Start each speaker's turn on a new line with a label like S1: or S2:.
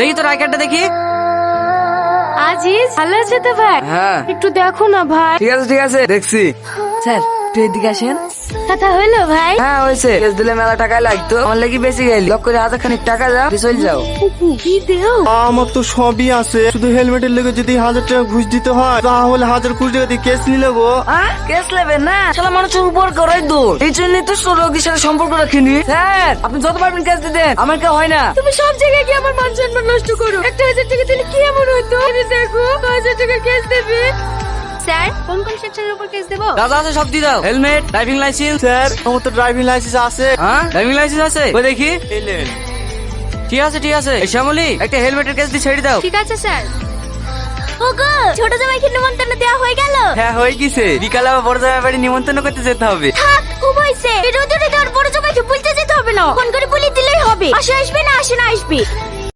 S1: দেখি তোর আই কার্ডটা দেখি।
S2: আজিজ ভালো আছে তো ভাই?
S1: হ্যাঁ।
S2: একটু দেখো না ভাই।
S1: ঠিক আছে ঠিক আছে দেখছি। স্যার তুই এদিকে আসেন।
S2: কথা হলো ভাই।
S1: হ্যাঁ হয়েছে। কেস দিলে মেলা টাকা লাগতো। আমার লাগি বেশি গেলি। লক করে হাজার খানিক টাকা চলে যাও।
S2: কি দেও?
S3: আমার তো সবই আছে। শুধু হেলমেটের লেগে যদি হাজার টাকা ঘুষ দিতে হয় তাহলে হাজার কুড়ি টাকা দিয়ে কেস নিলে গো।
S1: কেস নেবে না? শালা মানুষের উপর করাই দোষ। এই জন্যই তো রোগীর সাথে সম্পর্ক রাখিনি। স্যার আপনি যত পারবেন কেস দিতে আমার কেউ হয় না।
S2: তুমি সব জায়গায় কি আমার মান টাকা দিলে কি এমন হতো দেখো হাজার টাকা কেস দেবে। স্যার কোন কোন সেকশনের উপর কেস দেবো?
S1: দাদা আছে সব দিয়ে দাও। হেলমেট ড্রাইভিং লাইসেন্স
S3: স্যার আমার তো ড্রাইভিং লাইসেন্স আছে।
S1: হ্যাঁ? ড্রাইভিং লাইসেন্স আছে? ওই দেখি। ঠিক আছে ঠিক আছে। শ্যামলি একটা হেলমেটের কেস দিয়ে ছেড়ে দাও।
S2: ঠিক আছে স্যার। ওগো ছোট জামাইকে নিমন্ত্রণ দেওয়া হয়ে গেল।
S1: হ্যাঁ হয়ে গেছে। বিকালে আবার বড় জামাই বাড়ি নিমন্ত্রণ করতে যেতে হবে।
S2: থাক খুব হয়েছে রোদে রোদে আর বড় জামাইকে বলতে যেতে হবে না। ফোন করে বলে দিলেই হবে। আসে আসবে না আসে না আসবে।